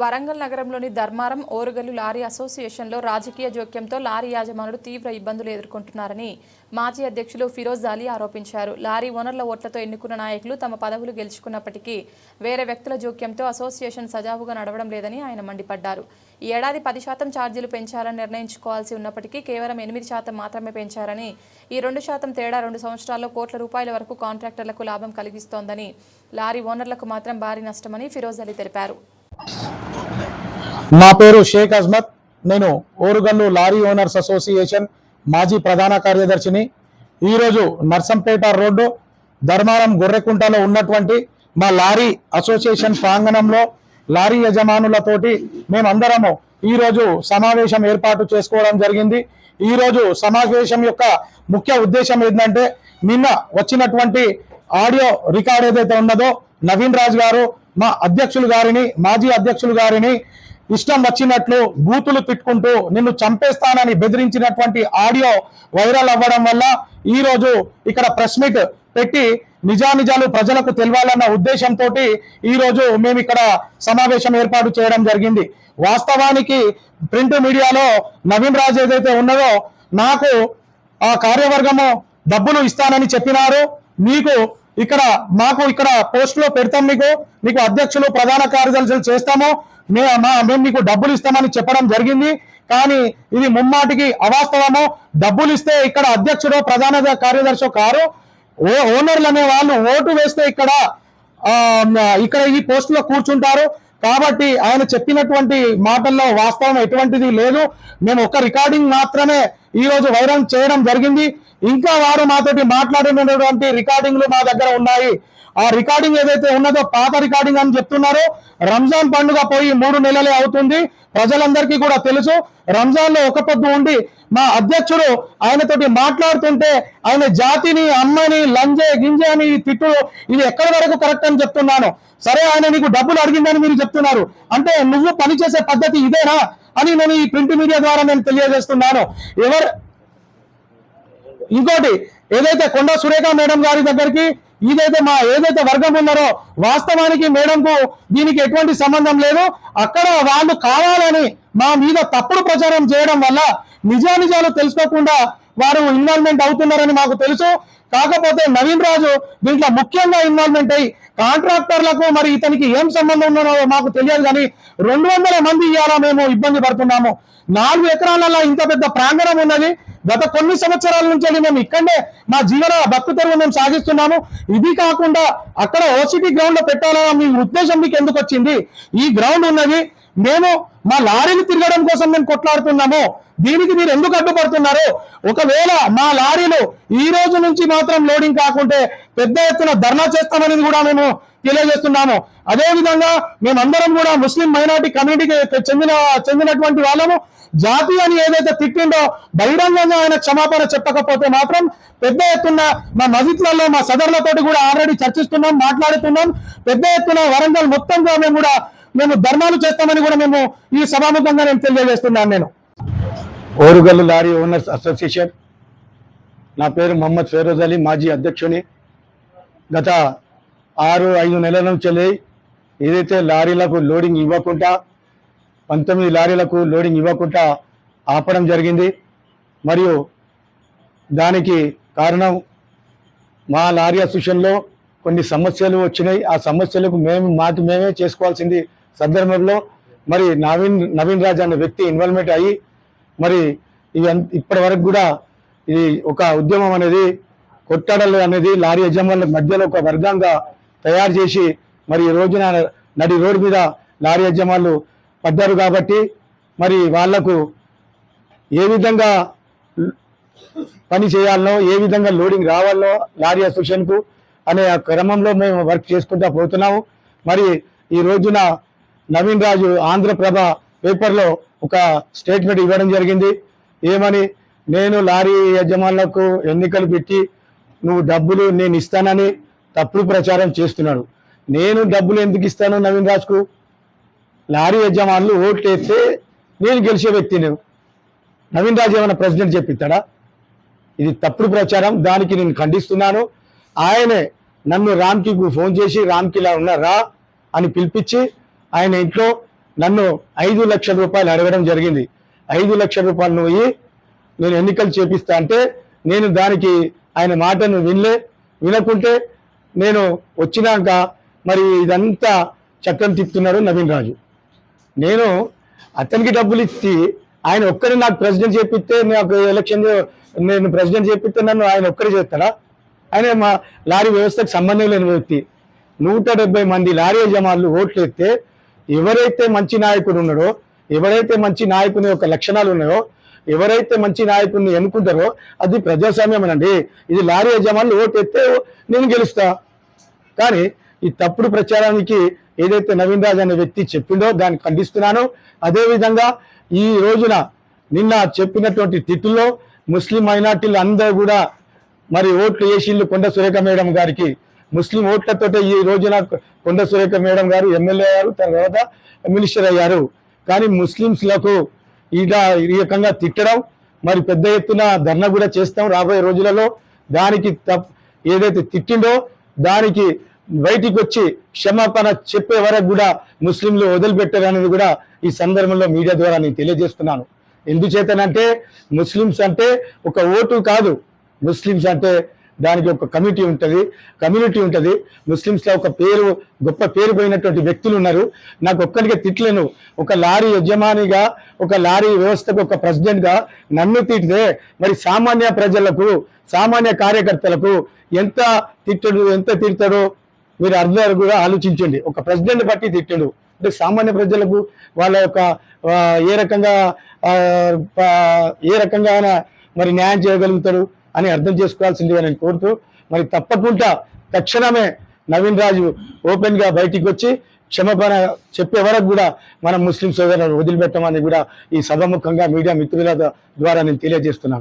వరంగల్ నగరంలోని ధర్మారం ఓరుగల్లు లారీ అసోసియేషన్లో రాజకీయ జోక్యంతో లారీ యాజమానులు తీవ్ర ఇబ్బందులు ఎదుర్కొంటున్నారని మాజీ అధ్యక్షులు ఫిరోజ్ అలీ ఆరోపించారు. లారీ ఓనర్ల ఓట్లతో ఎన్నుకున్న నాయకులు తమ పదవులు గెలుచుకున్నప్పటికీ వేరే వ్యక్తుల జోక్యంతో అసోసియేషన్ సజావుగా నడవడం లేదని ఆయన మండిపడ్డారు. ఈ ఏడాది పది శాతం ఛార్జీలు పెంచాలని నిర్ణయించుకోవాల్సి ఉన్నప్పటికీ కేవలం ఎనిమిది శాతం మాత్రమే పెంచారని ఈ రెండు శాతం తేడా రెండు సంవత్సరాల్లో కోట్ల రూపాయల వరకు కాంట్రాక్టర్లకు లాభం కలిగిస్తోందని లారీ ఓనర్లకు మాత్రం భారీ నష్టమని ఫిరోజ్ అలీ తెలిపారు. నా పేరు షేక్ అజ్మత్. నేను ఓరుగల్లు లారీ ఓనర్స్ అసోసియేషన్ మాజీ ప్రధాన కార్యదర్శిని. ఈరోజు నర్సంపేట రోడ్డు ధర్మారం గొర్రెకుంటలో ఉన్నటువంటి మా లారీ అసోసియేషన్ ప్రాంగణంలో లారీ యజమానులతోటి మేమందరము ఈరోజు సమావేశం ఏర్పాటు చేసుకోవడం జరిగింది. ఈరోజు సమావేశం యొక్క ముఖ్య ఉద్దేశం ఏంటంటే నిన్న వచ్చినటువంటి ఆడియో రికార్డ్ ఏదైతే ఉన్నదో నవీన్ రాజ్ గారు మా అధ్యక్షులు గారిని మాజీ అధ్యక్షులు గారిని ఇష్టం వచ్చినట్లు బూతులు తిట్టుకుంటూ నిన్ను చంపేస్తానని బెదిరించినటువంటి ఆడియో వైరల్ అవ్వడం వల్ల ఈ రోజు ఇక్కడ ప్రెస్ మీట్ పెట్టి నిజానిజాలు ప్రజలకు తెలవాలన్న ఉద్దేశంతో ఈ రోజు మేము ఇక్కడ సమావేశం ఏర్పాటు చేయడం జరిగింది. వాస్తవానికి ప్రింట్ మీడియాలో నవీన్ రాజ్ ఏదైతే ఉన్నదో నాకు ఆ కార్యవర్గము డబ్బులు ఇస్తానని చెప్పినారు. మీకు ఇక్కడ మాకు ఇక్కడ పోస్టులో పెడతాం మీకు. మీకు అధ్యక్షులు ప్రధాన కార్యదర్శులు చేస్తాము. మేము మీకు డబ్బులు ఇస్తామని చెప్పడం జరిగింది. కానీ ఇది ముమ్మాటికి అవాస్తవము డబ్బులు ఇస్తే ఇక్కడ అధ్యక్షుడు ప్రధాన కార్యదర్శి కారు ఓ ఓనర్లు అనే వాళ్ళు ఓటు వేస్తే ఇక్కడ ఇక్కడ ఈ పోస్టులో కూర్చుంటారు. కాబట్టి ఆయన చెప్పినటువంటి మాటల్లో వాస్తవం ఎటువంటిది లేదు. మేము ఒక రికార్డింగ్ మాత్రమే ఈ రోజు వైరల్ చేయడం జరిగింది. ఇంకా వారు మాతోటి మాట్లాడినటువంటి రికార్డింగ్లు మా దగ్గర ఉన్నాయి. ఆ రికార్డింగ్ ఏదైతే ఉన్నదో పాత రికార్డింగ్ అని చెప్తున్నారో రంజాన్ పండుగ పోయి మూడు నెలలే అవుతుంది. ప్రజలందరికీ కూడా తెలుసు రంజాన్లో ఒక పొద్దు ఉండి మా అధ్యక్షుడు ఆయనతోటి మాట్లాడుతుంటే ఆయన జాతిని అమ్మని లంజే గింజే అని తిట్టు ఇది ఎక్కడి వరకు కరెక్ట్ అని చెప్తున్నాను. సరే ఆయన నీకు డబ్బులు అడిగిందని మీరు చెప్తున్నారు. అంటే నువ్వు పనిచేసే పద్ధతి ఇదేనా అని నేను ఈ ప్రింట్ మీడియా ద్వారా నేను తెలియజేస్తున్నాను. ఎవరు ఇంకోటి ఏదైతే కొండ సురేఖ మేడం గారి దగ్గరికి ఇదైతే మా ఏదైతే వర్గం ఉన్నారో వాస్తవానికి మేడంకు దీనికి ఎటువంటి సంబంధం లేదు. అక్కడ వాళ్ళు కావాలని మా మీద తప్పుడు ప్రచారం చేయడం వల్ల నిజానిజాలు తెలుసుకోకుండా వారు ఇన్వాల్వ్మెంట్ అవుతున్నారని మాకు తెలుసు. కాకపోతే నవీన్ రాజు దీంట్లో ముఖ్యంగా ఇన్వాల్వ్మెంట్ అయ్యి కాంట్రాక్టర్లకు మరి ఇతనికి ఏం సంబంధం ఉన్నదో మాకు తెలియదు కానీ రెండు వందల మంది ఇవాళ మేము ఇబ్బంది పడుతున్నాము. నాలుగు ఎకరాలలో ఇంత పెద్ద ప్రాంగణం ఉన్నది. గత కొన్ని సంవత్సరాల నుంచి మేము ఇక్కడే మా జీవన భక్తు తెరువు మేము సాగిస్తున్నాము. ఇది కాకుండా అక్కడ ఓసిటీ గ్రౌండ్లో పెట్టాలన్న మీ ఉద్దేశం మీకు ఎందుకు వచ్చింది? ఈ గ్రౌండ్ ఉన్నది. మేము మా లారీని తిరగడం కోసం మేము కొట్లాడుతున్నాము. దీనికి మీరు ఎందుకు అడ్డుపడుతున్నారు? ఒకవేళ మా లారీలు ఈ రోజు నుంచి మాత్రం లోడింగ్ కాకుంటే పెద్ద ఎత్తున ధర్నా చేస్తామనేది కూడా మేము తెలియజేస్తున్నాము. అదేవిధంగా మేమందరం కూడా ముస్లిం మైనార్టీ కమ్యూనిటీకి చెందిన చెందినటువంటి వాళ్ళము. జాతి అని ఏదైతే తిట్టిండో బహిరంగంగా ఆయన క్షమాపణ చెప్పకపోతే మాత్రం పెద్ద ఎత్తున మా మజిద్లలో మా సదర్లతోటి కూడా ఆల్రెడీ చర్చిస్తున్నాం మాట్లాడుతున్నాం. పెద్ద ఎత్తున వరంగల్ మొత్తంగా మేము కూడా మేము ధర్నాలు చేస్తామని కూడా మేము ఈ సభాముఖంగా నేను తెలియజేస్తున్నాను నేను. ఓరుగల్లు లారీ ఓనర్స్ అసోసియేషన్ నా పేరు మొహమ్మద్ ఫెరోజ్ అలీ మాజీ అధ్యక్షుని. గత ఆరు ఐదు నెలల నుంచి ఏదైతే లారీలకు లోడింగ్ ఇవ్వకుండా పంతొమ్మిది లారీలకు లోడింగ్ ఇవ్వకుండా ఆపడం జరిగింది. మరియు దానికి కారణం మా లారీ అసోసియేషన్లో కొన్ని సమస్యలు వచ్చినాయి. ఆ సమస్యలకు మేము మాకు మేమే చేసుకోవాల్సింది సందర్భంలో మరి నవీన్ నవీన్ రాజ్ అనే వ్యక్తి ఇన్వాల్వ్మెంట్ అయ్యి మరి ఇవి ఇప్పటి వరకు కూడా ఇది ఒక ఉద్యమం అనేది కొట్టడలు అనేది లారీ యజమానుల మధ్యలో ఒక వర్గంగా తయారు చేసి మరి ఈ రోజున నడి రోడ్డు మీద లారీ యజమానులు పడ్డారు కాబట్టి మరి వాళ్ళకు ఏ విధంగా పని చేయాలనో ఏ విధంగా లోడింగ్ రావాలో లారీ అసోసియేషన్కు అనే క్రమంలో మేము వర్క్ చేసుకుంటూ పోతున్నాము. మరి ఈ రోజున నవీన్ రాజు ఆంధ్రప్రభ పేపర్లో ఒక స్టేట్మెంట్ ఇవ్వడం జరిగింది. ఏమని? నేను లారీ యజమానులకు ఎన్నికలు పెట్టి నువ్వు డబ్బులు నేను ఇస్తానని తప్పుడు ప్రచారం చేస్తున్నాడు. నేను డబ్బులు ఎందుకు ఇస్తాను నవీన్ రాజ్కు? లారీ యజమానులు ఓట్లు వేస్తే నేను గెలిచే వ్యక్తిని. నవీన్ రాజు ఏమైనా ప్రెసిడెంట్ చెప్పిస్తాడా ఇది తప్పుడు ప్రచారం దానికి నేను ఖండిస్తున్నాను. ఆయనే నన్ను రామ్కి ఫోన్ చేసి రామ్కి ఇలా ఉన్నారా? అని పిలిపించి ఆయన ఇంట్లో నన్ను ఐదు లక్షల రూపాయలు అడగడం జరిగింది. ఐదు లక్షల రూపాయలు నువ్వు ఇయ్యి, నేను ఎన్నికలు చేపిస్తా అంటే నేను దానికి ఆయన మాటను వినలే వినకుంటే నేను వచ్చినాక మరి ఇదంతా చక్రం తిప్పుతున్నాడు నవీన్ రాజు. నేను అతనికి డబ్బులు ఇచ్చి ఆయన ఒక్కరిని నాకు ప్రెసిడెంట్ చేపిస్తే నాకు ఎలక్షన్ నేను ప్రెసిడెంట్ చేపిస్తే నన్ను ఆయన ఒక్కరి చేస్తాడా? ఆయన మా లారీ వ్యవస్థకు సంబంధం లేని వ్యక్తి. నూట డెబ్బై మంది లారీ యజమానులు ఓట్లు ఎత్తే ఎవరైతే మంచి నాయకుడు ఉన్నాడో ఎవరైతే మంచి నాయకుని యొక్క లక్షణాలు ఉన్నాయో ఎవరైతే మంచి నాయకుడిని ఎన్నుకుంటారో అది ప్రజాస్వామ్యమనండి. ఇది లారీ యజమానులు ఓటు ఎత్తే నేను గెలుస్తా. కానీ ఈ తప్పుడు ప్రచారానికి ఏదైతే నవీన్ రాజ్ అనే వ్యక్తి చెప్పిండో దాన్ని ఖండిస్తున్నాను. అదేవిధంగా ఈ రోజున నిన్న చెప్పినటువంటి తిట్టుల్లో ముస్లిం మైనార్టీలు అందరూ కూడా మరి ఓట్లు వేసిళ్ళు కొండ సురేఖ మేడం గారికి ముస్లిం ఓట్లతో ఈ రోజున కొండ సురేఖ మేడం గారు ఎమ్మెల్యే అయ్యారు తర్వాత మినిస్టర్ అయ్యారు. కానీ ముస్లింస్లకు ఇలా ఈ రకంగా తిట్టడం మరి పెద్ద ఎత్తున ధర్నా కూడా చేస్తాం రాబోయే రోజులలో. దానికి తప్ ఏదైతే తిట్టిండో దానికి బయటికి వచ్చి క్షమాపణ చెప్పే వరకు కూడా ముస్లింలు వదిలిపెట్టారనేది కూడా ఈ సందర్భంలో మీడియా ద్వారా నేను తెలియజేస్తున్నాను. ఎందుచేతనంటే ముస్లిమ్స్ అంటే ఒక ఓటు కాదు. ముస్లిమ్స్ అంటే దానికి ఒక కమిటీ ఉంటుంది. కమ్యూనిటీ ఉంటుంది. ముస్లిమ్స్లో ఒక పేరు గొప్ప పేరు పోయినటువంటి వ్యక్తులు ఉన్నారు. నాకు ఒక్కడిగా తిట్లను ఒక లారీ యజమానిగా ఒక లారీ వ్యవస్థకు ఒక ప్రెసిడెంట్గా నన్ను తిట్టితే మరి సామాన్య ప్రజలకు సామాన్య కార్యకర్తలకు ఎంత తిట్టడు ఎంత తిడతాడో మీరు అర్థాలు కూడా ఆలోచించండి. ఒక ప్రెసిడెంట్ బట్టి తిట్టడు. అంటే సామాన్య ప్రజలకు వాళ్ళ యొక్క ఏ రకంగా ఏ రకంగా మరి న్యాయం చేయగలుగుతాడు? అని అర్థం చేసుకోవాల్సిందిగా నేను కోరుతూ మరి తప్పకుండా తక్షణమే నవీన్ రాజు ఓపెన్గా బయటికి వచ్చి క్షమాపణ చెప్పే వరకు కూడా మనం ముస్లిం సోదరులను వదిలిపెట్టమని కూడా ఈ సభముఖంగా మీడియా మిత్రుల ద్వారా నేను తెలియజేస్తున్నాను.